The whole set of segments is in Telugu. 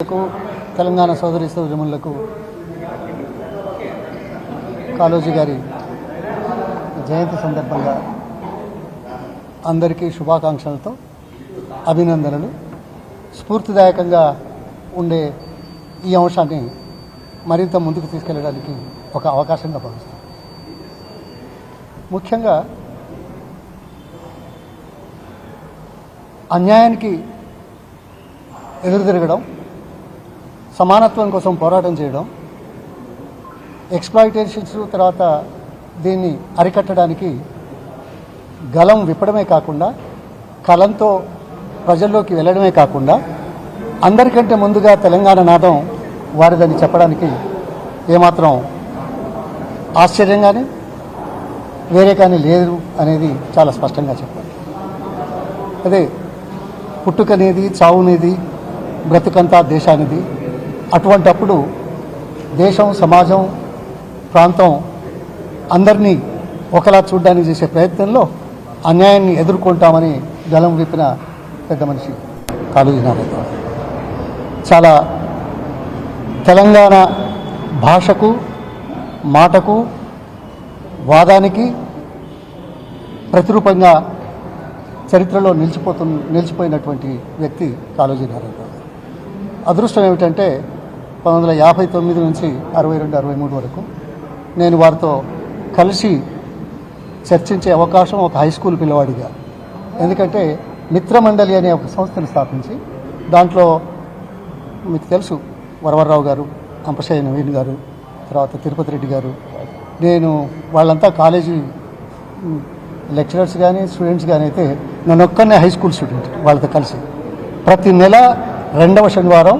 కు తెలంగాణ సోదరి సోదరిములకు కాళోజీ గారి జయంతి సందర్భంగా అందరికీ శుభాకాంక్షలతో అభినందనలు. స్ఫూర్తిదాయకంగా ఉండే ఈ అంశాన్ని మరింత ముందుకు తీసుకెళ్ళడానికి ఒక అవకాశంగా భావిస్తాను ముఖ్యంగా అన్యాయానికి ఎదురు తిరగడం సమానత్వం కోసం పోరాటం చేయడం ఎక్స్ప్లాయిటేషన్స్ తర్వాత దీన్ని అరికట్టడానికి గలం విప్పడమే కాకుండా కలంతో ప్రజల్లోకి వెళ్ళడమే కాకుండా అందరికంటే ముందుగా తెలంగాణ నాదం వారిదని చెప్పడానికి ఏమాత్రం ఆశ్చర్యంగానే వేరే కానీ లేదు అనేది చాలా స్పష్టంగా చెప్పాలి. అదే పుట్టుకనేది చావునేది బ్రతుకంతా దేశానిది అటువంటప్పుడు దేశం సమాజం ప్రాంతం అందరినీ ఒకలా చూడడానికి చేసే ప్రయత్నంలో అన్యాయాన్ని ఎదుర్కొంటామని జలం విప్పిన పెద్ద మనిషి కాళోజీ నారాయణ చాలా తెలంగాణ భాషకు మాటకు వాదానికి ప్రతిరూపంగా చరిత్రలో నిలిచిపోతు నిలిచిపోయినటువంటి వ్యక్తి కాళోజీ నారాయణరావు. అదృష్టం ఏమిటంటే పంతొమ్మిది వందల యాభై తొమ్మిది నుంచి అరవై రెండు అరవై మూడు వరకు నేను వారితో కలిసి చర్చించే అవకాశం ఒక హై స్కూల్ పిల్లవాడిగా. ఎందుకంటే మిత్రమండలి అనే ఒక సంస్థను స్థాపించి దాంట్లో మీకు తెలుసు వరవరరావు గారు అంపశయ్య నవీన్ గారు తర్వాత తిరుపతి రెడ్డి గారు. నేను వాళ్ళంతా కాలేజీ లెక్చరర్స్ కానీ స్టూడెంట్స్ కానీ అయితే నన్ను ఒక్కనే హై స్కూల్ స్టూడెంట్ వాళ్ళతో కలిసి. ప్రతి నెల రెండవ శనివారం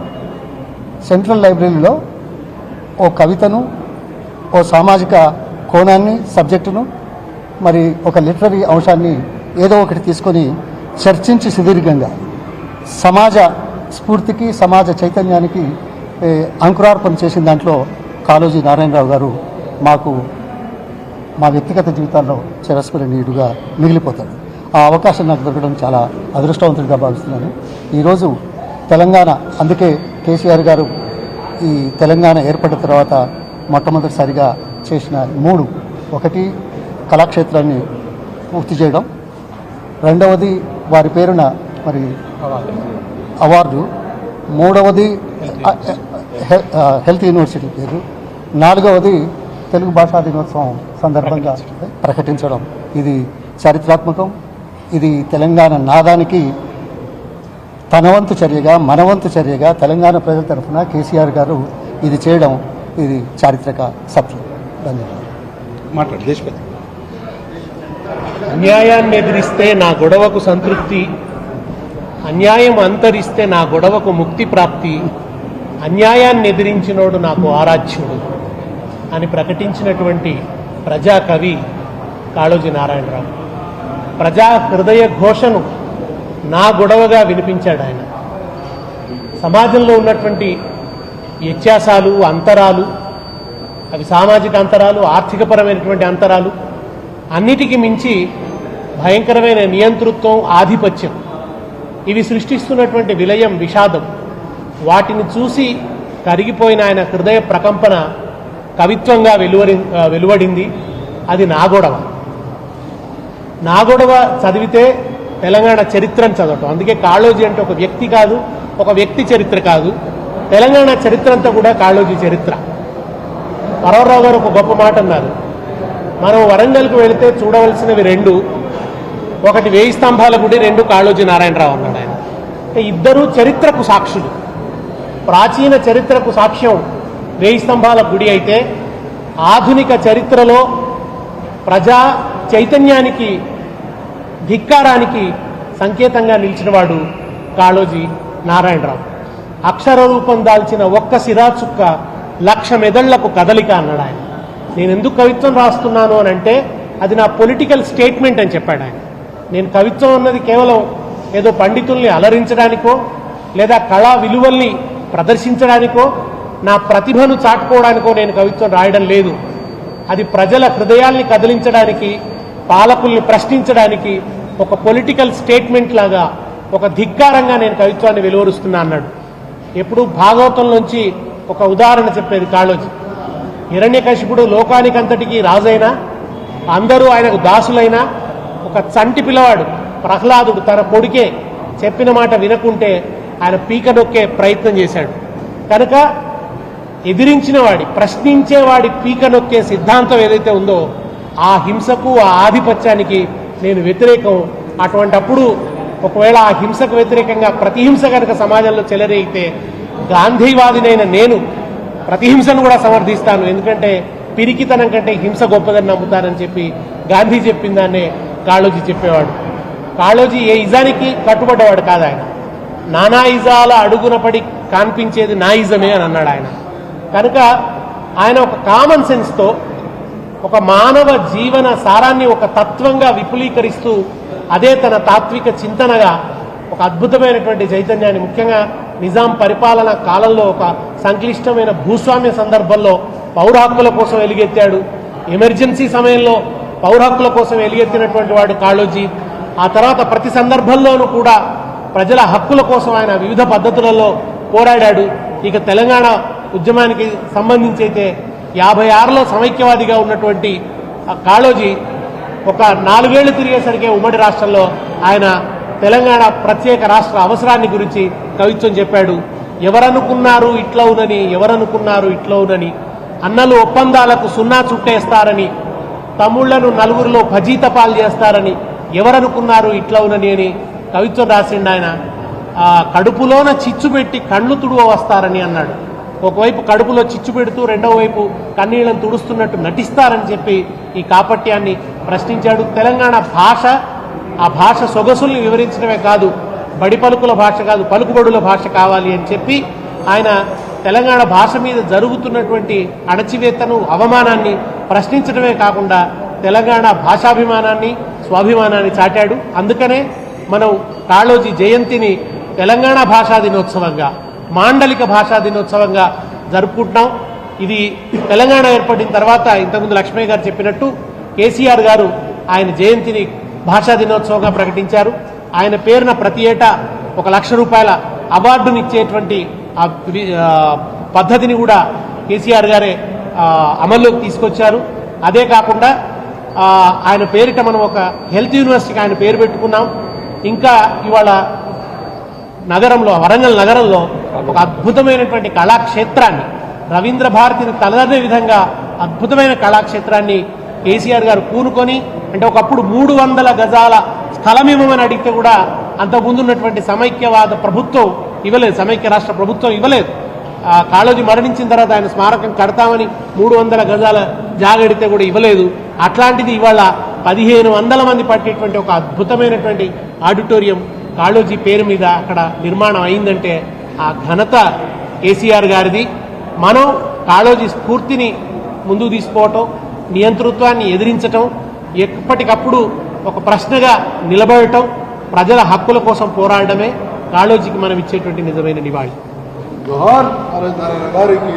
సెంట్రల్ లైబ్రరీలో ఓ కవితను ఓ సామాజిక కోణాన్ని సబ్జెక్టును మరి ఒక లిటరీ అంశాన్ని ఏదో ఒకటి తీసుకొని చర్చించి సుదీర్ఘంగా సమాజ స్ఫూర్తికి సమాజ చైతన్యానికి అంకురార్పణ చేసిన దాంట్లో కాళోజీ నారాయణరావు గారు మాకు మా వ్యక్తిగత జీవితాల్లో చిరస్మరణీయుడుగా మిగిలిపోతాడు ఆ అవకాశం నాకు దొరకడం చాలా అదృష్టవంతుడిగా భావిస్తున్నాను. ఈరోజు తెలంగాణ అందుకే కేసీఆర్ గారు ఈ తెలంగాణ ఏర్పడిన తర్వాత మొట్టమొదటిసారిగా చేసిన మూడు ఒకటి కళాక్షేత్రాన్ని పూర్తి చేయడం రెండవది వారి పేరున మరి అవార్డు మూడవది హెల్త్ యూనివర్సిటీ పేరు నాలుగవది తెలుగు భాషా దినోత్సవం సందర్భంగా ప్రకటించడం. ఇది చారిత్రాత్మకం. ఇది తెలంగాణ నాదానికి తన వంతు చర్యగా మనవంతు చర్యగా తెలంగాణ ప్రజల తరఫున కేసీఆర్ గారు ఇది చేయడం ఇది చారిత్రక సత్యం. ధన్యవాదాలు. మాట్లాడు దేశపతి. అన్యాయాన్ని ఎదిరిస్తే నా గొడవకు సంతృప్తి. అన్యాయం అంతరిస్తే నా గొడవకు ముక్తి ప్రాప్తి. అన్యాయాన్ని ఎదిరించినోడు నాకు ఆరాధ్యుడు అని ప్రకటించినటువంటి ప్రజా కవి కాళోజీ నారాయణరావు. ప్రజా హృదయ ఘోషను నా గొడవగా వినిపించాడు ఆయన. సమాజంలో ఉన్నటువంటి వ్యత్యాసాలు అంతరాలు అవి సామాజిక అంతరాలు ఆర్థికపరమైనటువంటి అంతరాలు అన్నిటికీ మించి భయంకరమైన నియంతృత్వం ఆధిపత్యం. ఇవి సృష్టిస్తున్నటువంటి విలయం విషాదం. వాటిని చూసి కరిగిపోయిన ఆయన హృదయ ప్రకంపన కవిత్వంగా వెలువరి వెలువడింది. అది నా గొడవ. నా గొడవ చదివితే తెలంగాణ చరిత్రను చదవటం. అందుకే కాళోజీ అంటే ఒక వ్యక్తి కాదు ఒక వ్యక్తి చరిత్ర కాదు. తెలంగాణ చరిత్ర అంతా కూడా కాళోజీ చరిత్ర. పరవరావు గారు ఒక గొప్ప మాట అన్నారు. మనం వరంగల్కు వెళితే చూడవలసినవి రెండు. ఒకటి వేయి స్తంభాల గుడి రెండు కాళోజీ నారాయణరావు అన్నాడు ఆయన. ఇద్దరు చరిత్రకు సాక్షులు. ప్రాచీన చరిత్రకు సాక్ష్యం వేయి స్తంభాల గుడి అయితే ఆధునిక చరిత్రలో ప్రజా చైతన్యానికి ధిక్కారానికి సంకేతంగా నిలిచినవాడు కాళోజీ నారాయణరావు. అక్షర రూపం దాల్చిన ఒక్క సిరా చుక్క లక్ష మెదళ్ళకు కదలిక అన్నాడు ఆయన. నేను ఎందుకు కవిత్వం రాస్తున్నాను అని అంటే అది నా పొలిటికల్ స్టేట్మెంట్ అని చెప్పాడు ఆయన. నేను కవిత్వం అన్నది కేవలం ఏదో పండితుల్ని అలరించడానికో లేదా కళా విలువల్ని ప్రదర్శించడానికో నా ప్రతిభను చాటుకోవడానికో నేను కవిత్వం రాయడం లేదు. అది ప్రజల హృదయాల్ని కదిలించడానికి పాలకుల్ని ప్రశ్నించడానికి ఒక పొలిటికల్ స్టేట్మెంట్ లాగా ఒక ధిక్కారంగా నేను కవిత్వాన్ని వెలువరుస్తున్నా అన్నాడు. ఎప్పుడు భాగవతంలోంచి ఒక ఉదాహరణ చెప్పేది కాళోజీ. హిరణ్యకశిపుడు లోకానికంతటికి రాజైనా అందరూ ఆయనకు దాసులైనా ఒక చంటి పిల్లవాడు ప్రహ్లాదుడు తన కొడుకే చెప్పిన మాట వినకుంటే ఆయన పీక నొక్కే ప్రయత్నం చేశాడు. కనుక ఎదిరించిన వాడి ప్రశ్నించేవాడి పీక నొక్కే సిద్ధాంతం ఏదైతే ఉందో ఆ హింసకు ఆ ఆధిపత్యానికి నేను వ్యతిరేకం. అటువంటప్పుడు ఒకవేళ ఆ హింసకు వ్యతిరేకంగా ప్రతిహింస కనుక సమాజంలో చెలరేగితే గాంధీవాదినైన నేను ప్రతిహింసను కూడా సమర్థిస్తాను. ఎందుకంటే పిరికితనం కంటే హింస గొప్పదని నమ్ముతానని చెప్పి గాంధీ చెప్పిందానే కాళోజీ చెప్పేవాడు. కాళోజీ ఏ ఇజానికి కట్టుబడ్డవాడు కాదు ఆయన. నానా ఇజాల అడుగున పడి కాన్పించేది నా ఇజమే అని అన్నాడు ఆయన. కనుక ఆయన ఒక కామన్ సెన్స్తో ఒక మానవ జీవన సారాన్ని ఒక తత్వంగా విపులీకరిస్తూ అదే తన తాత్విక చింతనగా ఒక అద్భుతమైనటువంటి చైతన్యాన్ని ముఖ్యంగా నిజాం పరిపాలన కాలంలో ఒక సంక్లిష్టమైన భూస్వామ్య సందర్భంలో పౌర హక్కుల కోసం ఎలుగెత్తాడు. ఎమర్జెన్సీ సమయంలో పౌర హక్కుల కోసం ఎలుగెత్తినటువంటి వాడు కాళోజీ. ఆ తర్వాత ప్రతి సందర్భంలోనూ కూడా ప్రజల హక్కుల కోసం ఆయన వివిధ పద్ధతులలో పోరాడాడు. ఇక తెలంగాణ ఉద్యమానికి సంబంధించి అయితే యాభై ఆరులో సమైక్యవాదిగా ఉన్నటువంటి కాళోజీ ఒక నాలుగేళ్ళు తిరిగేసరికి ఉమ్మడి రాష్ట్రంలో ఆయన తెలంగాణ ప్రత్యేక రాష్ట్ర అవసరాన్ని గురించి కవిత్వం చెప్పాడు. ఎవరనుకున్నారు ఇట్లవునని ఎవరనుకున్నారు ఇట్లవునని అన్నలు ఒప్పందాలకు సున్నా చుట్టేస్తారని తమ్ముళ్ళను నలుగురిలో ఫజీతపాలు చేస్తారని ఎవరనుకున్నారు ఇట్లవునని అని కవిత్వం రాసిండు ఆయన. కడుపులోన చిచ్చు పెట్టి కళ్ళు తుడువ వస్తారని అన్నాడు. ఒకవైపు కడుపులో చిచ్చు పెడుతూ రెండవ వైపు కన్నీళ్ళను తుడుస్తున్నట్టు నటిస్తారని చెప్పి ఈ కాపట్యాన్ని ప్రశ్నించాడు. తెలంగాణ భాష ఆ భాష సొగసుల్ని వివరించడమే కాదు బడి పలుకుల భాష కాదు పలుకుబడుల భాష కావాలి అని చెప్పి ఆయన తెలంగాణ భాష మీద జరుగుతున్నటువంటి అణచివేతను అవమానాన్ని ప్రశ్నించడమే కాకుండా తెలంగాణ భాషాభిమానాన్ని స్వాభిమానాన్ని చాటాడు. అందుకనే మనం కాళోజీ జయంతిని తెలంగాణ భాషా దినోత్సవంగా మాండలిక భాషా దినోత్సవంగా జరుపుకుంటున్నాం. ఇది తెలంగాణ ఏర్పడిన తర్వాత ఇంతకుముందు లక్ష్మయ్య గారు చెప్పినట్టు కేసీఆర్ గారు ఆయన జయంతిని భాషా దినోత్సవంగా ప్రకటించారు. ఆయన పేరున ప్రతి ఏటా ఒక లక్ష రూపాయల అవార్డునిచ్చేటువంటి ఆ పద్ధతిని కూడా కేసీఆర్ గారే అమల్లోకి తీసుకొచ్చారు. అదే కాకుండా ఆయన పేరిట మనం ఒక హెల్త్ యూనివర్సిటీకి ఆయన పేరు పెట్టుకున్నాం. ఇంకా ఇవాళ నగరంలో వరంగల్ నగరంలో ఒక అద్భుతమైనటువంటి కళాక్షేత్రాన్ని రవీంద్ర భారతిని తలదనే విధంగా అద్భుతమైన కళాక్షేత్రాన్ని కేసీఆర్ గారు పూనుకొని అంటే ఒకప్పుడు మూడు వందల గజాల స్థలం ఇవ్వమని అడిగితే కూడా అంతకుముందు ఉన్నటువంటి సమైక్యవాద ప్రభుత్వం ఇవ్వలేదు సమైక్య రాష్ట్ర ప్రభుత్వం ఇవ్వలేదు. కాళోజీ మరణించిన తర్వాత ఆయన స్మారకం కడతామని మూడు వందల గజాల జాగడితే కూడా ఇవ్వలేదు. అట్లాంటిది ఇవాళ పదిహేను వందల మంది పట్టేటువంటి ఒక అద్భుతమైనటువంటి ఆడిటోరియం కాళోజీ పేరు మీద అక్కడ నిర్మాణం అయిందంటే ఆ ఘనత కేసీఆర్ గారిది. మనం కాళోజీ స్ఫూర్తిని ముందుకు తీసుకోవటం నియంతృత్వాన్ని ఎదిరించటం ఎప్పటికప్పుడు ఒక ప్రశ్నగా నిలబడటం ప్రజల హక్కుల కోసం పోరాడమే కాళోజీకి మనం ఇచ్చేటువంటి నిజమైన నివాళి. గారికి